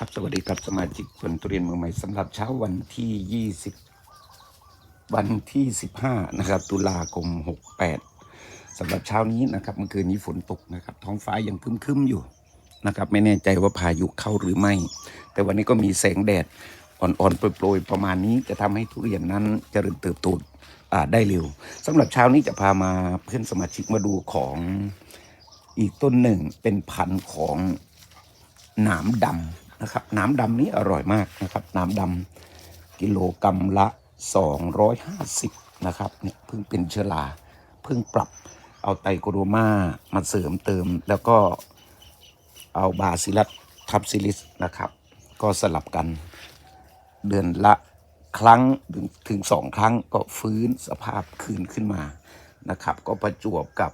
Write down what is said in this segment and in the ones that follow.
ครับสวัสดีครับสมาชิกคนตุเรียนเมืองใหม่สำหรับเช้าวันที่ 20 วันที่ 15 นะครับ ตุลาคม 68สำหรับเช้านี้นะครับเมื่อคืนนี้ฝนตกนะครับ ท้องฟ้ายังคึ้มๆอยู่นะครับ ไม่แน่ใจว่าพายุเข้าหรือไม่ แต่วันนี้ก็มีแสงแดดอ่อนๆโปรยๆประมาณนี้จะทำให้ทุเรียนนั้นเจริญเติบโตได้เร็วสำหรับเช้านี้จะพามาเพื่อนสมาชิกมาดูของอีกต้นหนึ่งเป็นพันธุ์ของหนามดำ นะครับนามดำนี้อร่อยมากนะครับนามดำกิโลกรัมละ 250 นะครับเนี่ยเพิ่งเป็นเชื้อราเพิ่งปรับเอาไตรโคโดมามาเสริมเติม แล้วก็เอาบาซิลัสทับซิลิสนะครับ ก็สลับกันเดือนละครั้งถึงถึงสองครั้งก็ฟื้นสภาพคืนขึ้นมานะครับ ก็ประจวบกับ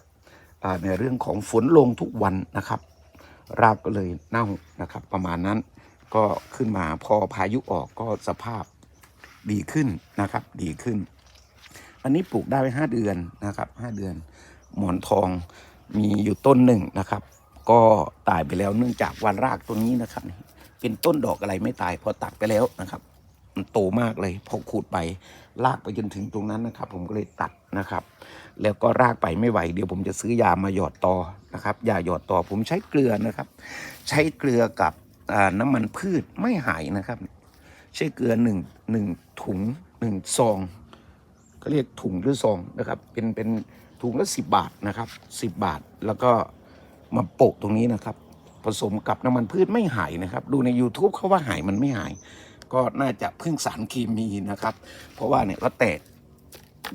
ในเรื่องของฝนลงทุกวันนะครับ รากก็เลยเน่านะครับ ประมาณนั้น ก็ขึ้นมาพอพายุออกก็สภาพดีขึ้นนะครับ ดีขึ้น อันนี้ปลูกได้ห้าเดือนนะครับห้าเดือน หมอนทองมีอยู่ต้นหนึ่งนะครับ ก็ตายไปแล้วเนื่องจากวันรากตัวนี้นะครับ เป็นต้นดอกอะไรไม่ตายพอตัดไปแล้วนะครับ มันโตมากเลยพอขูดไปลากไปจนถึงตรงนั้นนะครับ ผมก็เลยตัดนะครับ แล้วก็รากไปไม่ไหวเดี๋ยวผมจะซื้อยามาหยอดต่อนะครับยาหยอดต่อผมใช้เกลือนะครับ ใช้เกลือกับ น้ำมันพืชไม่หายนะครับ ใช้เกลือหนึ่งหนึ่งถุงหนึ่งซองก็เรียกถุงหรือซองนะครับ เป็นเป็นถุงละสิบบาทนะครับสิบบาทแล้วก็มาโปะตรงนี้นะครับ ผสมกับน้ำมันพืชไม่หายนะครับ ดูใน YouTube เขาว่าหายมันไม่หาย ก็น่าจะพึ่งสารเคมีนะครับ เพราะว่าเนี่ยก็แตก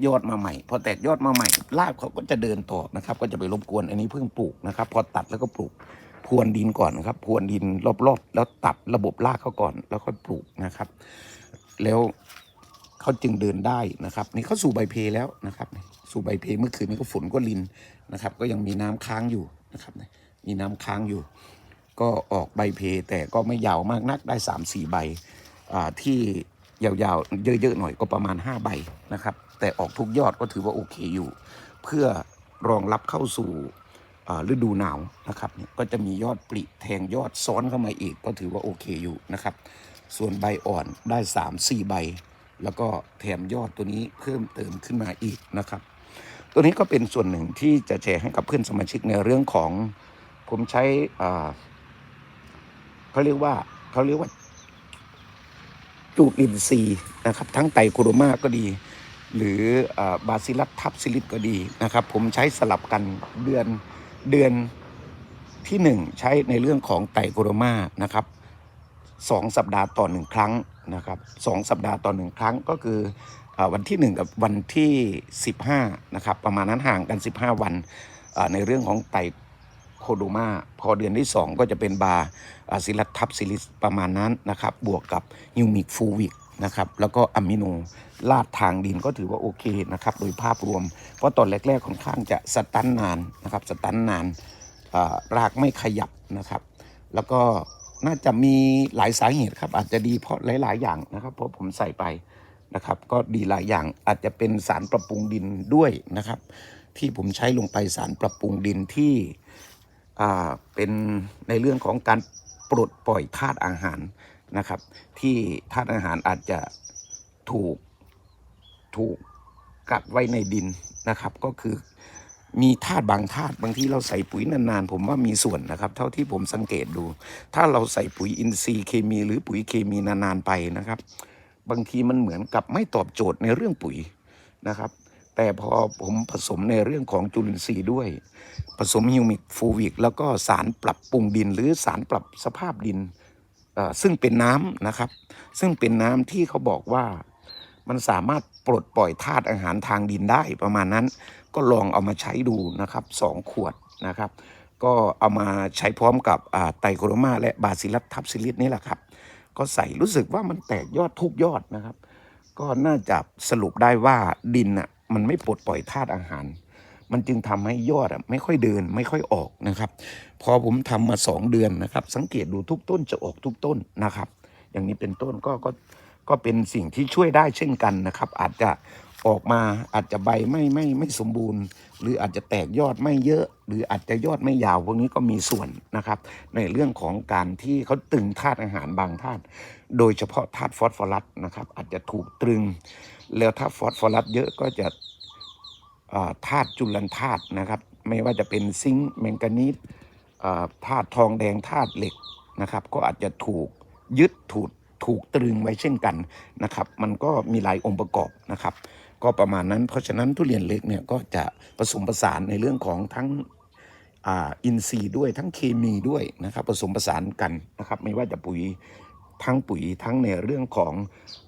ยอดมาใหม่ พอแตกยอดมาใหม่รากเขาก็จะเดินต่อนะครับ ก็จะไปรบกวนอันนี้เพิ่งปลูกนะครับ พอตัดแล้วก็ปลูก พรวนดินก่อนครับพรวนดินรอบๆ แล้วตัดระบบรากเขาก่อน แล้วค่อยปลูกนะครับ แล้วเขาจึงเดินได้นะครับ นี่เขาสู่ใบเพแล้วนะครับสู่ใบเพเมื่อคืนนี้ก็ฝนก็ลินนะครับ ก็ยังมีน้ำค้างอยู่นะครับมีน้ำค้างอยู่ ก็ออกใบเพแต่ก็ไม่ยาวมากนักได้3ามสี่ใบที่ยาวๆเยอะๆหน่อยก็ประมาณ 5 ใบนะครับ แต่ออกทุกยอดก็ถือว่าโอเคอยู่ เพื่อรองรับเข้าสู่ ฤดูหนาวนะครับเนี่ยก็จะมียอดปลิแทงยอดซ้อนเข้ามาอีกก็ถือว่าโอเคอยู่นะครับ ส่วนใบอ่อนได้ 3 4 ใบ แล้วก็แถมยอดตัวนี้เพิ่มเติมขึ้นมาอีกนะครับ ตัวนี้ก็เป็นส่วนหนึ่งที่จะแชร์ให้กับเพื่อนสมาชิกในเรื่องของผมใช้เขาเรียกว่าเขาเรียกว่าจูดลินซีย์นะครับ ทั้งไตรโคโรมาก็ดี หรืออบาซิลัสทับซิลิสก็ดีนะครับ ผมใช้สลับกันเดือน เดือนที่หนึ่งใช้ในเรื่องของไตรโคโรมานะครับสองสัปดาห์ต่อหนึ่งครั้งนะครับสองสัปดาห์ต่อหนึ่งครั้งก็คืออวันที่หนึ่งกับวันที่สิบห้านะครับประมาณนั้นห่างกันสิบห้าวันในเรื่องของไตรโคโดมาพอเดือนที่ 2 ก็จะเป็นบาซิลัสทับซิลิสประมาณนั้นนะครับบวกกับฮิวมิกฟูวิก นะครับ แล้วก็อะมิโนลาดทางดินก็ถือว่าโอเคนะครับ โดยภาพรวม เพราะตอนแรกๆค่อนข้างจะสตันนานนะครับสตันนานรากไม่ขยับนะครับ แล้วก็น่าจะมีหลายสาเหตุครับ อาจจะดีเพราะหลาย ๆ อย่างนะครับ เพราะผมใส่ไปนะครับ ก็ดีหลายอย่างอาจจะเป็นสารปรับปรุงดินด้วยนะครับ ที่ผมใช้ลงไปสารปรับปรุงดินที่เป็นในเรื่องของการปลดปล่อยธาตุอาหาร นะครับ ที่ธาตุอาหารอาจจะถูกถูกกักไว้ในดินนะครับ ก็คือมีธาตุบางธาตุบางที่เราใส่ปุ๋ยนานๆ ผมว่ามีส่วนนะครับ เท่าที่ผมสังเกตดู ถ้าเราใส่ปุ๋ยอินทรีย์เคมีหรือปุ๋ยเคมีนานๆไปนะครับ บางทีมันเหมือนกับไม่ตอบโจทย์ในเรื่องปุ๋ยนะครับ แต่พอผมผสมในเรื่องของจุลินทรีย์ด้วย ผสมฮิวมิกฟูวิกแล้วก็สารปรับปรุงดิน หรือสารปรับสภาพดิน ซึ่งเป็นน้ำนะครับ ซึ่งเป็นน้ำที่เขาบอกว่ามันสามารถปลดปล่อยธาตุอาหารทางดินได้ประมาณนั้น ก็ลองเอามาใช้ดูนะครับสองขวดนะครับ ก็เอามาใช้พร้อมกับไตรโครมาและบาซิลัสทับซิลิสนี่แหละครับ ก็ใส่รู้สึกว่ามันแตกยอดทุกยอดนะครับ ก็น่าจะสรุปได้ว่าดินอะมันไม่ปลดปล่อยธาตุอาหาร มันจึงทำให้ยอดอะไม่ค่อยเดินไม่ค่อยออกนะครับ พอผมทำมาสองเดือนนะครับ สังเกตดูทุกต้นจะออกทุกต้นนะครับ อย่างนี้เป็นต้นก็ก็ก็เป็นสิ่งที่ช่วยได้เช่นกันนะครับ อาจจะออกมาอาจจะใบไม่ไม่ไม่สมบูรณ์ หรืออาจจะแตกยอดไม่เยอะ หรืออาจจะยอดไม่ยาวพวกนี้ก็มีส่วนนะครับ ในเรื่องของการที่เขาตึงธาตุอาหารบางธาตุโดยเฉพาะธาตุฟอสฟอรัสนะครับ อาจจะถูกตรึง แล้วถ้าฟอสฟอรัสเยอะก็จะ ธาตุจุลันธาตุนะครับ ไม่ว่าจะเป็นซิงค์แมงกานีสธาตุทองแดงธาตุเหล็กนะครับ ก็อาจจะถูกยึดถูกถูกตรึงไว้เช่นกันนะครับ มันก็มีหลายองค์ประกอบนะครับ ก็ประมาณนั้นเพราะฉะนั้นทุเรียนเล็กเนี่ยก็จะผสมผสานในเรื่องของทั้งออินทรีย์ด้วยทั้งเคมีด้วยนะครับผสมผสานกันนะครับ ไม่ว่าจะปุ๋ย ทั้งปุ๋ยทั้งในเรื่องของ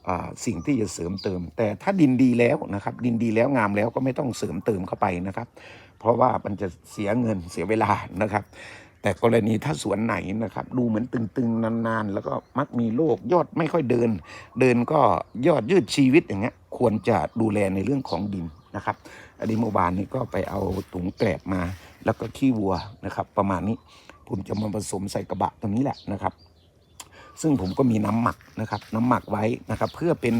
อสิ่งที่จะเสริมเติม แต่ถ้าดินดีแล้วนะครับ ดินดีแล้วงามแล้วก็ไม่ต้องเสริมเติมเข้าไปนะครับ เพราะว่ามันจะเสียเงินเสียเวลานะครับ แต่กรณีถ้าสวนไหนนะครับ ดูเหมือนตึงๆนานๆ แล้วก็มักมีโรคยอดไม่ค่อยเดิน เดินก็ยอดยืดชีวิตอย่างเงี้ยควรจะดูแลในเรื่องของดินนะครับอันนี้เมื่อวานนี้ก็ไปเอาถุงแกลบมา แล้วก็ขี้วัวนะครับ ประมาณนี้ผมจะมาผสมใส่กระบะตรงนี้แหละนะครับ ซึ่งผมก็มีน้ำหมักนะครับน้ำหมักไว้นะครับ เพื่อเป็น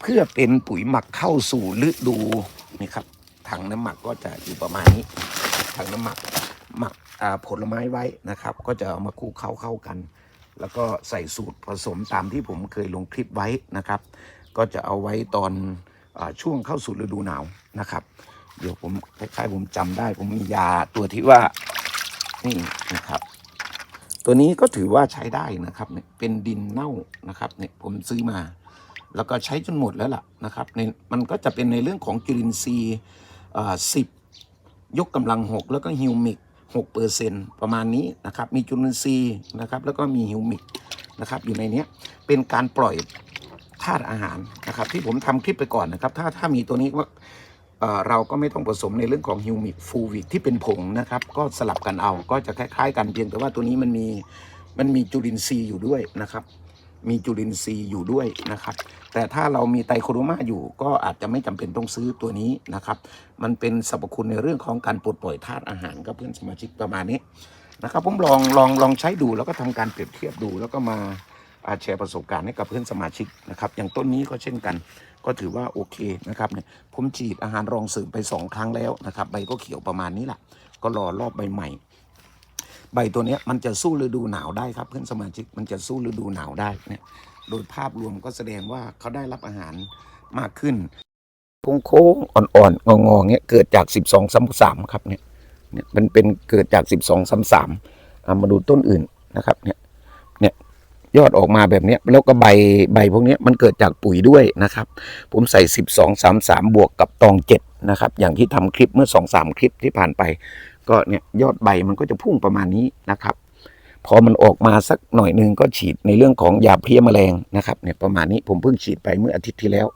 เพื่อเป็นปุ๋ยหมักเข้าสู่ฤดูนี่ครับถังน้ำหมักก็จะอยู่ประมาณนี้ถังน้ำหมักหมักผลไม้ไว้นะครับ ก็จะเอามาคลุกเข้าเข้ากัน แล้วก็ใส่สูตรผสมตามที่ผมเคยลงคลิปไว้นะครับ ก็จะเอาไว้ตอนอช่วงเข้าสู่ฤดูหนาวนะครับ เดี๋ยวผมคล้ายๆผมจำได้ ผมมียาตัวที่ว่านี่นะครับ ตัวนี้ก็ถือว่าใช้ได้นะครับเนี่ยเป็นดินเน่านะครับเนี่ยผมซื้อมา แล้วก็ใช้จนหมดแล้วล่ะนะครับในมันก็จะเป็นในเรื่องของจุลินทรีย์สิบยกกำลังหกแล้วก็ฮิวมิกหกเปอร์เซ็นประมาณนี้นะครับ มีจุลินทรีย์นะครับแล้วก็มีฮิวมิกนะครับอยู่ในเนี้ยเป็นการปล่อยธาตุอาหารนะครับ ที่ผมทำคลิปไปก่อนนะครับ ถ้าถ้ามีตัวนี้ว่า เราก็ไม่ต้องผสมในเรื่องของฮิวมิกฟูวิกที่เป็นผงนะครับ ก็สลับกันเอาก็จะคล้าย ๆ กันเพียงแต่ว่าตัวนี้มันมีมันมีจุลินทรีย์อยู่ด้วยนะครับ มีจุลินทรีย์อยู่ด้วยนะครับ แต่ถ้าเรามีไตโคโรมาอยู่ก็อาจจะไม่จำเป็นต้องซื้อตัวนี้นะครับ มันเป็นสรรพคุณในเรื่องของการปลดปล่อยธาตุอาหารกับเพื่อนสมาชิกประมาณนี้นะครับ ผมลองลองลองใช้ดูแล้วก็ทำการเปรียบเทียบดูแล้วก็มา อาแชร์ประสบการณ์ให้กับเพื่อนสมาชิกนะครับอย่างต้นนี้ก็เช่นกัน ก็ถือว่าโอเคนะครับเนี่ยผมฉีดอาหารรองเสริมไปสองครั้งแล้วนะครับใบก็เขียวประมาณนี้แหละก็รอรอบใบใหม่ ใบตัวนี้มันจะสู้ฤดูหนาวได้ครับเพื่อนสมาชิกมันจะสู้ฤดูหนาวได้เนี่ยโดยภาพรวมก็แสดงว่าเขาได้รับอาหารมากขึ้นโค้งๆอ่อนๆงอๆเงี้ยเกิดจาก 12ซ้ำสามครับเนี่ยเนี่ยมันเป็นเกิดจาก 12ซ้ำสามเอามาดูต้นอื่นนะครับเนี่ย ยอดออกมาแบบนี้แล้วก็ใบใบพวกนี้มันเกิดจากปุ๋ยด้วยนะครับ ผมใส่ 12 3 3 บวกกับตอง 7 นะครับ อย่างที่ทำคลิปเมื่อ 2 3 คลิปที่ผ่านไป ก็เนี่ยยอดใบมันก็จะพุ่งประมาณนี้นะครับ พอมันออกมาสักหน่อยหนึ่งก็ฉีดในเรื่องของยาเพี้ยแมลงนะครับเนี่ยประมาณนี้ผมเพิ่งฉีดไปเมื่ออาทิตย์ที่แล้ว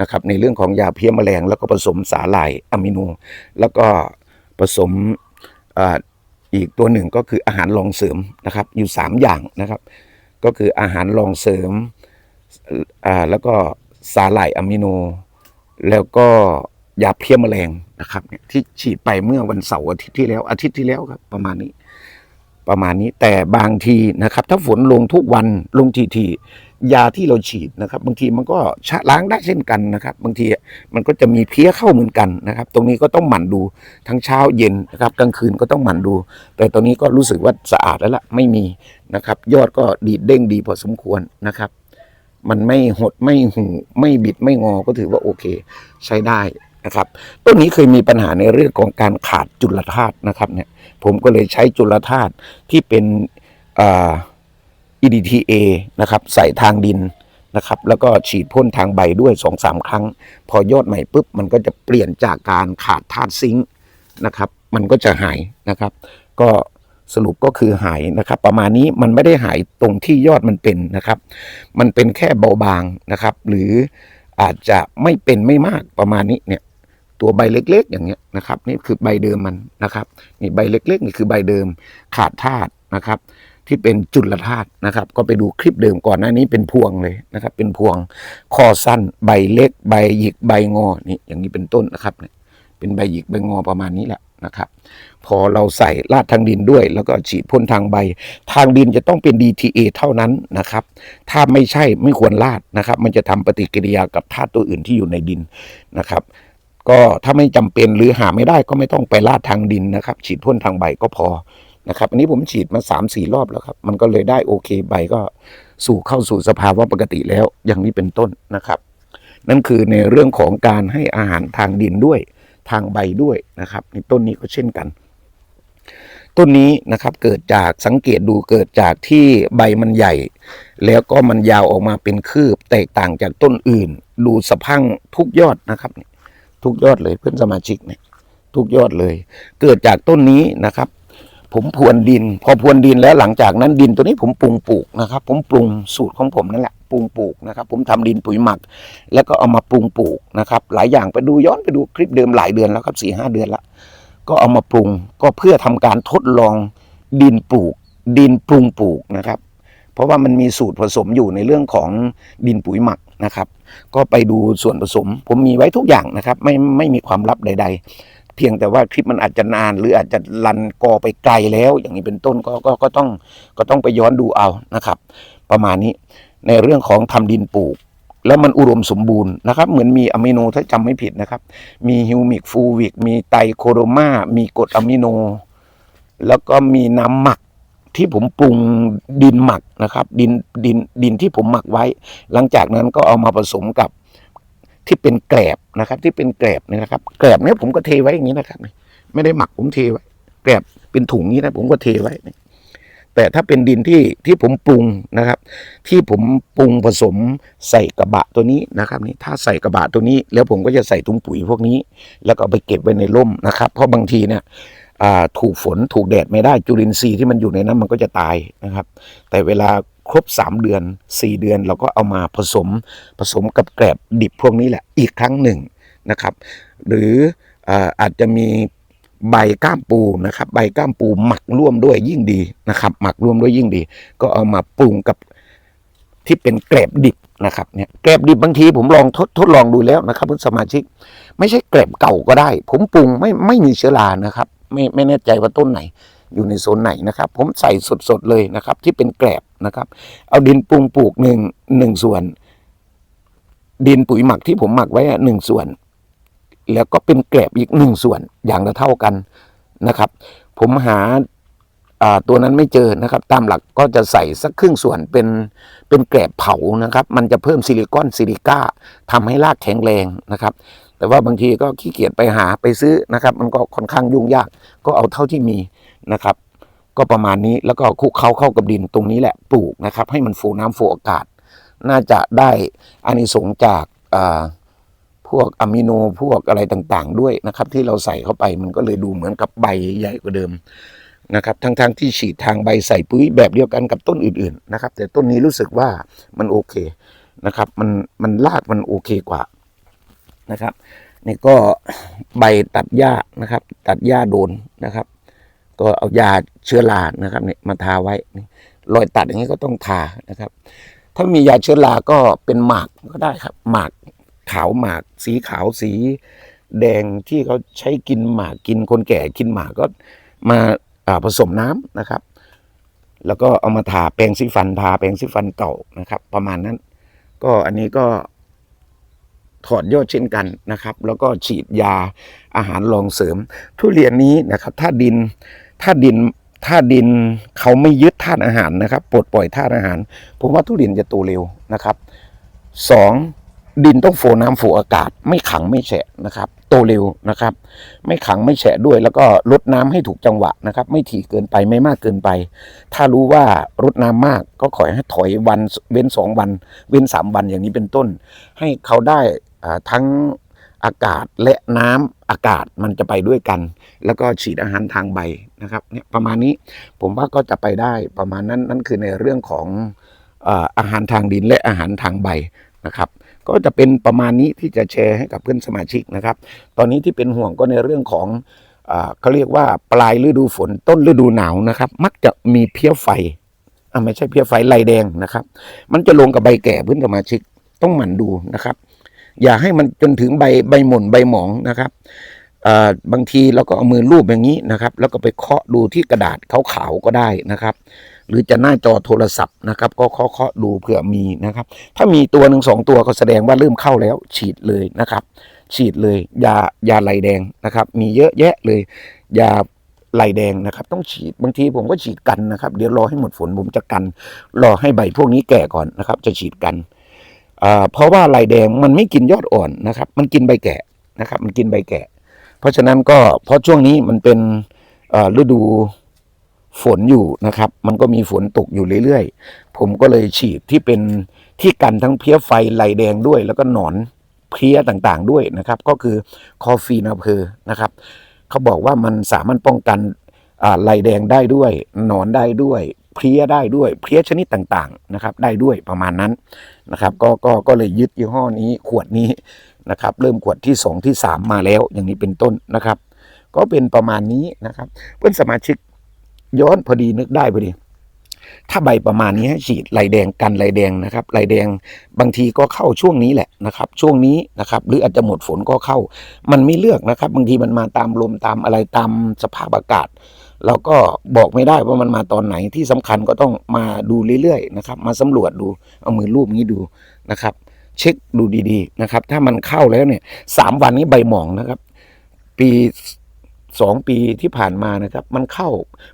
นะครับ ในเรื่องของยาเพี้ยแมลง แล้วก็ผสมสาหร่ายอะมิโน แล้วก็ผสมอ่าอีกตัวหนึ่งก็คืออาหารรองเสริมนะครับ อยู่ 3 อย่างนะครับ ก็คืออาหารรองเสริมอ่าแล้วก็สาหร่ายอะมิโน แล้วก็ยาเพี้ยแมลงนะครับเนี่ยที่ฉีดไปเมื่อวันเสาร์อาทิตย์ที่แล้วอาทิตย์ที่แล้วครับประมาณนี้ ประมาณนี้แต่บางทีนะครับ ถ้าฝนลงทุกวันลงทีทีๆยาที่เราฉีดนะครับ บางทีมันก็ชะล้างได้เช่นกันนะครับ บางทีมันก็จะมีเพี้ยเข้าเหมือนกันนะครับ ตรงนี้ก็ต้องหมั่นดูทั้งเช้าเย็นนะครับ กลางคืนก็ต้องหมั่นดู แต่ตอนนี้ก็รู้สึกว่าสะอาดแล้วละไม่มีนะครับ ยอดก็ดีดเด้งดีพอสมควรนะครับ มันไม่หดไม่หูไม่บิดไม่งอก็ถือว่าโอเค ใช้ได้ นะครับ ต้นนี้เคยมีปัญหาในเรื่องของการขาดจุลธาตุนะครับเนี่ยผมก็เลยใช้จุลธาตุที่เป็นอ่า EDTA นะครับใส่ทางดินนะครับแล้วก็ฉีดพ่นทางใบด้วย2อสาครั้ง พอยอดใหม่ปุ๊บมันก็จะเปลี่ยนจากการขาดธาตุซิงค์นะครับ มันก็จะหายนะครับ ก็สรุปก็คือหายนะครับ ประมาณนี้มันไม่ได้หายตรงที่ยอดมันเป็นนะครับ มันเป็นแค่เบาบางนะครับ หรืออาจจะไม่เป็นไม่มากประมาณนี้เนี่ย ตัวใบเล็ก ๆ อย่างเงี้ยนะครับนี่คือใบเดิมมันนะครับนี่ใบเล็ก ๆ นี่คือใบเดิมขาดธาตุนะครับ ที่เป็นจุลธาตุนะครับ ก็ไปดูคลิปเดิมก่อนหน้านี้เป็นพวงเลยนะครับ เป็นพวงคอสั้น ใบเล็ก ใบหยิกใบงอนี่อย่างนี้เป็นต้นนะครับเนี่ยเป็นใบหยิกใบงอประมาณนี้แหละนะครับ พอเราใส่ลาดทางดินด้วย แล้วก็ฉีดพ่นทางใบ ทางดินจะต้องเป็น DTA เท่านั้นนะครับ ถ้าไม่ใช่ไม่ควรลาดนะครับ มันจะทำปฏิกิริยากับธาตุตัวอื่นที่อยู่ในดินนะครับ ก็ถ้าไม่จำเป็นหรือหาไม่ได้ก็ไม่ต้องไปลาดทางดินนะครับ ฉีดพ่นทางใบก็พอนะครับ อันนี้ผมฉีดมา3 4รอบแล้วครับ มันก็เลยได้โอเคใบก็สู่เข้าสู่สภาวะปกติแล้วอย่างนี้เป็นต้นนะครับ นั่นคือในเรื่องของการให้อาหารทางดินด้วยทางใบด้วยนะครับ ในต้นนี้ก็เช่นกัน ต้นนี้นะครับเกิดจากสังเกตดูเกิดจากที่ใบมันใหญ่ แล้วก็มันยาวออกมาเป็นคืบแตกต่างจากต้นอื่น ดูสะพังทุกยอดนะครับ ทุกยอดเลยเพื่อนสมาชิกเนี่ยทุกยอดเลย เกิดจากต้นนี้นะครับ ผมพรวนดิน พอพรวนดินแล้วหลังจากนั้นดินตัวนี้ผมปรุงปลูกนะครับ ผมปรุงสูตรของผมนั่นแหละปรุงปลูกนะครับ ผมทำดินปุ๋ยหมัก แล้วก็เอามาปรุงปลูกนะครับ หลายอย่างไปดูย้อนไปดูคลิปเดิมหลายเดือนแล้วครับสี่ห้าเดือนละก็เอามาปรุงก็เพื่อทำการทดลองดินปลูก ดินปรุงปลูกนะครับ เพราะว่ามันมีสูตรผสมอยู่ในเรื่องของดินปุ๋ยหมักนะครับ ก็ไปดูส่วนผสม ผมมีไว้ทุกอย่างนะครับ ไม่ไม่มีความลับใด ๆ เพียงแต่ว่าคลิปมันอาจจะนาน หรืออาจจะลันกอไปไกลแล้ว อย่างนี้เป็นต้นก็ก็ก็ต้องก็ต้องไปย้อนดูเอานะครับ ประมาณนี้ในเรื่องของทำดินปลูก แล้วมันอุดมสมบูรณ์นะครับ เหมือนมีอะมิโนถ้าจำไม่ผิดนะครับ มีฮิวมิกฟูวิกมีไตรโคโรมามีกรดอะมิโน แล้วก็มีน้ำหมัก ที่ผมปรุงดินหมักนะครับ ดินดินดินที่ผมหมักไว้ หลังจากนั้นก็เอามาผสมกับที่เป็นแกลบนะครับ ที่เป็นแกลบเนี่ยนะครับแกลบเนี่ยผมก็เทไว้อย่างนี้นะครับไม่ได้หมักผมเทไว้แกลบเป็นถุงนี้นะ ผมก็เทไว้แต่ถ้าเป็นดินที่ที่ผมปรุงนะครับ ที่ผมปรุงผสมใส่กระบะตัวนี้นะครับ นี่ถ้าใส่กระบะตัวนี้ แล้วผมก็จะใส่ถุงปุ๋ยพวกนี้ แล้วก็ไปเก็บไว้ในร่มนะครับ เพราะบางทีเนี่ย ถูกฝนถูกแดดไม่ได้จุลินทรีย์ที่มันอยู่ในนั้นมันก็จะตายนะครับ แต่เวลาครบ 3 เดือน 4 เดือนเราก็เอามาผสมผสมกับแกลบดิบพวกนี้แหละอีกครั้งหนึ่งนะครับ หรืออาอาจจะมีใบก้ามปูนะครับ ใบก้ามปูหมักร่วมด้วยยิ่งดีนะครับ หมักร่วมด้วยยิ่งดี ก็เอามาปรุงกับที่เป็นแกลบดิบนะครับเนี่ยแกลบดิบบางทีผมลองทดทดลองดูแล้วนะครับเพื่อนสมาชิก ไม่ใช่แกลบเก่าก็ได้ ผมปรุงไม่ไม่มีเชื้อรานะครับ ไม่ไม่แน่ใจว่าต้นไหน อยู่ในโซนไหนนะครับ ผมใส่สดๆเลยนะครับ ที่เป็นแกลบนะครับ เอาดินปรุงปลูกหนึ่งหนึ่งส่วน ดินปุ๋ยหมักที่ผมหมักไว้หนึ่งส่วน แล้วก็เป็นแกลบอีกหนึ่งส่วนอย่างละเท่ากันนะครับ ผมหาอ่าตัวนั้นไม่เจอนะครับ ตามหลักก็จะใส่สักครึ่งส่วนเป็นเป็นแกลบเผานะครับ มันจะเพิ่มซิลิคอนซิลิก้าทำให้รากแข็งแรงนะครับ แต่ว่าบางทีก็ขี้เกียจไปหาไปซื้อนะครับ มันก็ค่อนข้างยุ่งยากก็เอาเท่าที่มีนะครับ ก็ประมาณนี้แล้วก็คลุกเคล้าเข้ากับดินตรงนี้แหละปลูกนะครับ ให้มันฟูน้ำฟูอากาศ น่าจะได้อานิสงส์จากอ่าพวกอะมิโนพวกอะไรต่างๆ ด้วยนะครับ ที่เราใส่เข้าไปมันก็เลยดูเหมือนกับใบใหญ่กว่าเดิมนะครับทั้งๆที่ฉีดทางใบใส่ปุ๋ยแบบเดียวกันกับต้นอื่นๆนะครับ แต่ต้นนี้รู้สึกว่ามันโอเคนะครับ มันมันรากมันโอเคกว่า นะครับนี่ก็ใบตัดหญ้านะครับ ตัดหญ้าโดนนะครับ ก็เอายาเชื้อรานะครับเนี่ยมาทาไว้รอยตัดอย่างนี้ก็ต้องทานะครับ ถ้ามียาเชื้อราก็เป็นหมากก็ได้ครับ หมากขาวหมาก สีขาวสี แดงที่เขาใช้กินหมากกินคนแก่กินหมากก็มาาผสมน้ำนะครับ แล้วก็เอามาทาแปรงสีฟันทาแปรงสีฟันเก่านะครับ ประมาณนั้น ก็อันนี้ก็ ถอดยอดเช่นกันนะครับ แล้วก็ฉีดยาอาหารรองเสริม ทุเรียนนี้นะครับ ถ้าดินถ้าดินถ้าดินเขาไม่ยึดธาตุอาหารนะครับปลดปล่อยธาตุอาหาร ผมว่าทุเรียนจะโตเร็วนะครับสองดินต้องโฟน้ำโฟอากาศ ไม่ขังไม่แฉะนะครับ โตเร็วนะครับ ไม่ขังไม่แฉะด้วย แล้วก็ลดน้ำให้ถูกจังหวะนะครับ ไม่ถี่เกินไปไม่มากเกินไป ถ้ารู้ว่ารดน้ำมากก็ขอให้ถอยวันเว้นสองวัน เว้นสามวันอย่างนี้เป็นต้น ให้เขาได้ ทั้งอากาศและน้ำอากาศมันจะไปด้วยกัน แล้วก็ฉีดอาหารทางใบนะครับเนี่ยประมาณนี้ผมว่าก็จะไปได้ประมาณนั้นนั่นคือในเรื่องของอาหารทางดินและอาหารทางใบนะครับ ก็จะเป็นประมาณนี้ที่จะแชร์ให้กับเพื่อนสมาชิกนะครับ ตอนนี้ที่เป็นห่วงก็ในเรื่องของเขาเรียกว่าปลายฤดูฝนต้นฤดูหนาวนะครับ มักจะมีเพี้ยไฟไม่ใช่เพี้ยไฟลายแดงนะครับ มันจะลงกับใบแก่เพื่อนสมาชิกต้องหมั่นดูนะครับ อย่าให้มันจนถึงใบใบหม่นใบหมองนะครับบางทีเราก็เอามือลูบอย่างนี้นะครับ แล้วก็ไปเคาะดูที่กระดาษขาวๆก็ได้นะครับ หรือจะหน้าจอโทรศัพท์นะครับ ก็เคาะเคาะดูเผื่อมีนะครับ ถ้ามีตัวหนึ่งสองตัวก็แสดงว่าเริ่มเข้าแล้ว ฉีดเลยนะครับ ฉีดเลยยายาไหลแดงนะครับ มีเยอะแยะเลยยาไหลแดงนะครับ ต้องฉีดบางทีผมก็ฉีดกันนะครับ เดี๋ยวรอให้หมดฝนผมจะกัน รอให้ใบพวกนี้แก่ก่อนนะครับ จะฉีดกัน เพราะว่าไหลแดงมันไม่กินยอดอ่อนนะครับ มันกินใบแก่นะครับ มันกินใบแก่ เพราะฉะนั้นก็เพราะช่วงนี้มันเป็นฤดูฝนอยู่นะครับ มันก็มีฝนตกอยู่เรื่อยๆ ผมก็เลยฉีดที่เป็นที่กันทั้งเพี้ยไฟไหลแดงด้วย แล้วก็หนอนเพี้ยต่างๆด้วยนะครับ ก็คือคอฟีนาเพอร์นะครับเขาบอกว่ามันสามารถป้องกันอ่าไหลแดงได้ด้วยหนอนได้ด้วย เพลี้ยได้ด้วยเพลี้ยชนิดต่างๆนะครับ ได้ด้วยประมาณนั้นนะครับ ก็ก็ก็เลยยึดยี่ห้อนี้ขวดนี้นะครับ เริ่มขวดที่สองที่สามมาแล้ว อย่างนี้เป็นต้นนะครับ ก็เป็นประมาณนี้นะครับ เพื่อนสมาชิกย้อนพอดีนึกได้พอดี ถ้าใบประมาณนี้ให้ฉีดไหลแดงกันไหลแดงนะครับไหลแดงบางทีก็เข้าช่วงนี้แหละนะครับ ช่วงนี้นะครับ หรืออาจจะหมดฝนก็เข้า มันไม่เลือกนะครับ บางทีมันมาตามลมตามอะไรตามสภาพอากาศ เราก็บอกไม่ได้ว่ามันมาตอนไหนที่สำคัญก็ต้องมาดูเรื่อยๆนะครับมาสำรวจดูเอามือรูปนี้ดูนะครับ เช็คดูดีๆนะครับ ถ้ามันเข้าแล้วเนี่ยสามวันนี้ใบหมองนะครับ ปีสองปีที่ผ่านมานะครับ มันเข้า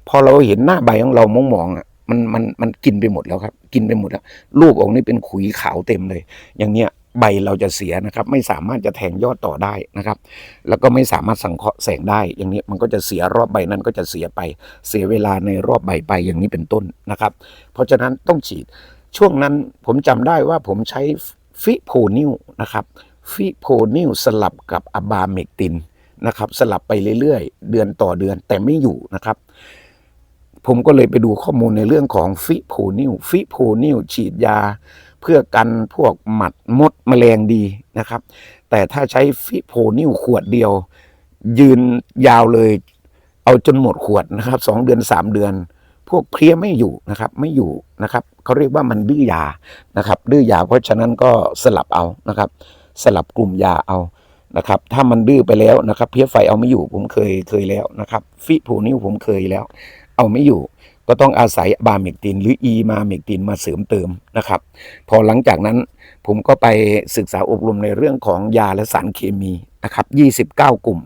พอเราเห็นหน้าใบของเรามองมองๆอะมันมันมันกินไปหมดแล้วครับ กินไปหมดแล้วลูกออกนี่เป็นขุยขาวเต็มเลย อย่างเนี้ย ใบเราจะเสียนะครับ ไม่สามารถจะแทงยอดต่อได้นะครับ แล้วก็ไม่สามารถสังเคราะห์แสงได้ อย่างนี้มันก็จะเสียรอบใบนั้นก็จะเสียไป เสียเวลาในรอบใบไปอย่างนี้เป็นต้นนะครับ เพราะฉะนั้นต้องฉีด ช่วงนั้นผมจำได้ว่าผมใช้ฟิโพนิวนะครับ ฟิโพนิวสลับกับอะบาเมกตินนะครับ สลับไปเรื่อยๆ เดือนต่อเดือนแต่ไม่อยู่นะครับผมก็เลยไปดูข้อมูลในเรื่องของฟิโพนิวฟิโพนิวฉีดยา เพื่อกันพวกหมัดมดแมลงดีนะครับ แต่ถ้าใช้ฟิโพนิวขวดเดียว ยืนยาวเลย เอาจนหมดขวดนะครับสองเดือนสามเดือน พวกเพลี้ยไม่อยู่นะครับ ไม่อยู่นะครับเขาเรียกว่ามันดื้อยานะครับ ดื้อยาเพราะฉะนั้นก็สลับเอานะครับ สลับกลุ่มยาเอานะครับ ถ้ามันดื้อไปแล้วนะครับ เพี้ยไฟเอาไม่อยู่ผมเคยเคยแล้วนะครับ ฟิโพนิวผมเคยแล้ว เอาไม่อยู่ ก็ต้องอาศัยบาเมกตินหรืออีมาเมกตินมาเสริมเติมนะครับ พอหลังจากนั้นผมก็ไปศึกษาอบรมในเรื่องของยาและสารเคมีนะครับ29 กลุ่ม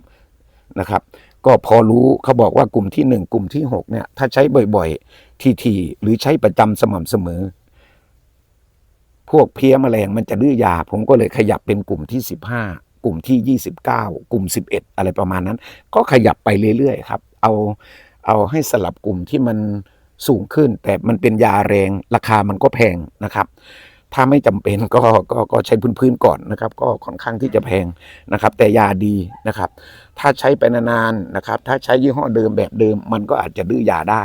นะครับ ก็พอรู้เขาบอกว่ากลุ่มที่ 1 กลุ่มที่6เนี่ยถ้าใช้บ่อยๆ ทีๆหรือใช้ประจำสม่ำเสมอ พวกเพี้ยแมลงมันจะดื้อยา ผมก็เลยขยับเป็นกลุ่มที่ 15 กลุ่มที่ 29 กลุ่ม 11 อะไรประมาณนั้น ก็ขยับไปเรื่อยๆครับ เอา เอาให้สลับกลุ่มที่มันสูงขึ้น แต่มันเป็นยาแรงราคามันก็แพงนะครับ ถ้าไม่จำเป็นก็ก็ก็ใช้พื้นๆก่อนนะครับ ก็ค่อนข้างที่จะแพงนะครับ แต่ยาดีนะครับ ถ้าใช้ไปนานๆนะครับ ถ้าใช้ยี่ห้อเดิมแบบเดิม มันก็อาจจะดื้อยาได้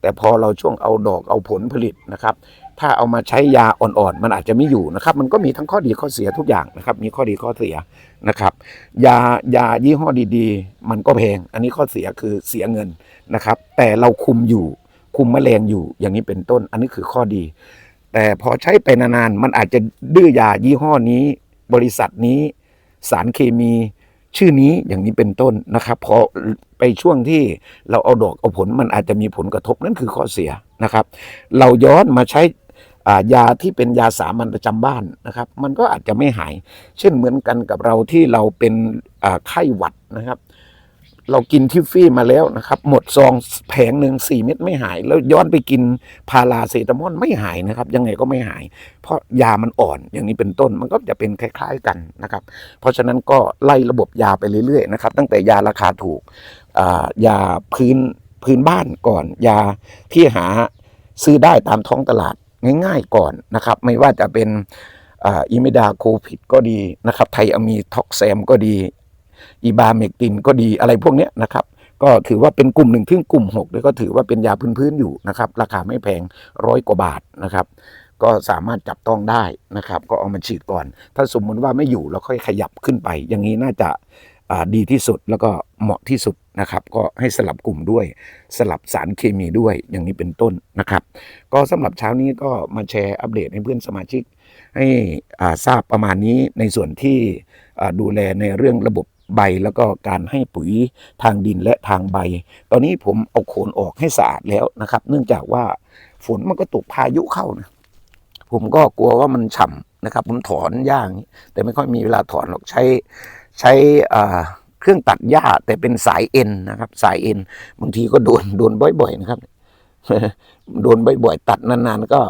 แต่พอเราช่วงเอาดอกเอาผลผลิตนะครับ ถ้าเอามาใช้ยาอ่อนๆ มันอาจจะไม่อยู่นะครับ มันก็มีทั้งข้อดีข้อเสียทุกอย่างนะครับ มีข้อดีข้อเสียนะครับ ยายายี่ห้อดีๆ มันก็แพง อันนี้ข้อเสียคือเสียเงินนะครับ แต่เราคุมอยู่ คุมแมลงอยู่ อย่างนี้เป็นต้น อันนี้คือข้อดี แต่พอใช้ไปนานๆ มันอาจจะดื้อยายี่ห้อนี้ บริษัทนี้ สารเคมี ชื่อนี้ อย่างนี้เป็นต้นนะครับพอไปช่วงที่เราเอาดอกเอาผลมันอาจจะมีผลกระทบนั่นคือข้อเสียนะครับ เราย้อนมาใช้ ยาที่เป็นยาสามัญประจำบ้านนะครับ มันก็อาจจะไม่หาย เช่นเหมือนกันกับเราที่เราเป็นไข้หวัดนะครับ เรากินทิฟฟี่มาแล้วนะครับ หมดซองแผงหนึ่งสี่เม็ดไม่หาย แล้วย้อนไปกินพาราเซตามอลไม่หายนะครับ ยังไงก็ไม่หาย เพราะยามันอ่อนอย่างนี้เป็นต้นมันก็จะเป็นคล้าย ๆกันนะครับ เพราะฉะนั้นก็ไล่ระบบยาไปเรื่อยๆนะครับ ตั้งแต่ยาราคาถูกยาพื้นพื้นบ้านก่อน ยาที่หาซื้อได้ตามท้องตลาด ง่าย ๆก่อนนะครับ ไม่ว่าจะเป็นอิมิดาโคพิดก็ดีนะครับไทอะมีท็อกแซมก็ดี อีบาเมกตินก็ดีอะไรพวกนี้นะครับ ก็ถือว่าเป็นกลุ่มหนึ่งถึงกลุ่มหกเลยก็ถือว่าเป็นยาพื้นๆอยู่นะครับ ราคาไม่แพงร้อยกว่าบาทนะครับ ก็สามารถจับต้องได้นะครับ ก็เอามาฉีดก่อน ถ้าสมมุติว่าไม่อยู่เราค่อยขยับขึ้นไป อย่างนี้น่าจะ ดีที่สุดแล้วก็เหมาะที่สุดนะครับ ก็ให้สลับกลุ่มด้วยสลับสารเคมีด้วยอย่างนี้เป็นต้นนะครับ ก็สำหรับเช้านี้ก็มาแชร์อัปเดตให้เพื่อนสมาชิก ให้ทราบประมาณนี้ในส่วนที่ดูแลในเรื่องระบบใบแล้วก็การให้ปุ๋ยทางดินและทางใบ ตอนนี้ผมเอาโคนออกให้สะอาดแล้วนะครับ เนื่องจากว่าฝนมันก็ตกพายุเข้านะผมก็กลัวว่ามันฉ่ำนะครับ ผมถอนอย่าง แต่ไม่ค่อยมีเวลาถอนหรอกใช้ ใช้เครื่องตัดหญ้าแต่เป็นสายเอ็นนะครับ สายเอ็นบางทีก็โดนโดนบ่อย ๆ นะครับ โดนบ่อยๆ ตัดนานๆ ก็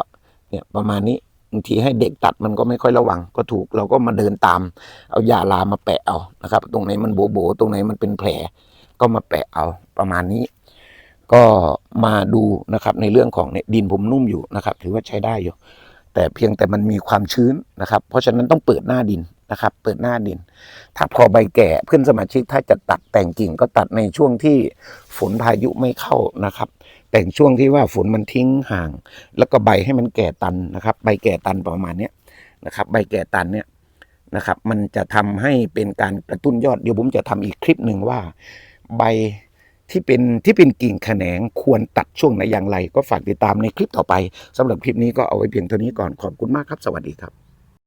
เนี่ยประมาณนี้บางทีให้เด็กตัดมันก็ไม่ค่อยระวัง ก็ถูกเราก็มาเดินตาม เอายาลามาแปะเอานะครับ ตรงไหนมันโบโบๆตรงไหนมันเป็นแผล ก็มาแปะเอาประมาณนี้ ก็มาดูนะครับ ในเรื่องของเนี่ยดินผมนุ่มอยู่นะครับ ถือว่าใช้ได้อยู่ แต่เพียงแต่มันมีความชื้นนะครับ เพราะฉะนั้นต้องเปิดหน้าดิน นะครับ เปิดหน้าดิน ถ้าพอใบแก่เพื่อนสมาชิกถ้าจะตัดแต่งกิ่งก็ตัดในช่วงที่ฝนพายุไม่เข้านะครับ แต่งช่วงที่ว่าฝนมันทิ้งห่าง แล้วก็ใบให้มันแก่ตันนะครับ ใบแก่ตันประมาณเนี้ยนะครับ ใบแก่ตันเนี่ยนะครับ มันจะทำให้เป็นการกระตุ้นยอดเดี๋ยวผมจะทำอีกคลิปหนึ่งว่า ใบที่เป็นที่เป็นกิ่งแขนงควรตัดช่วงไหนอย่างไร ก็ฝากติดตามในคลิปต่อไปสำหรับคลิปนี้ก็เอาไว้เพียงเท่านี้ก่อนขอบคุณมากครับ สวัสดีครับ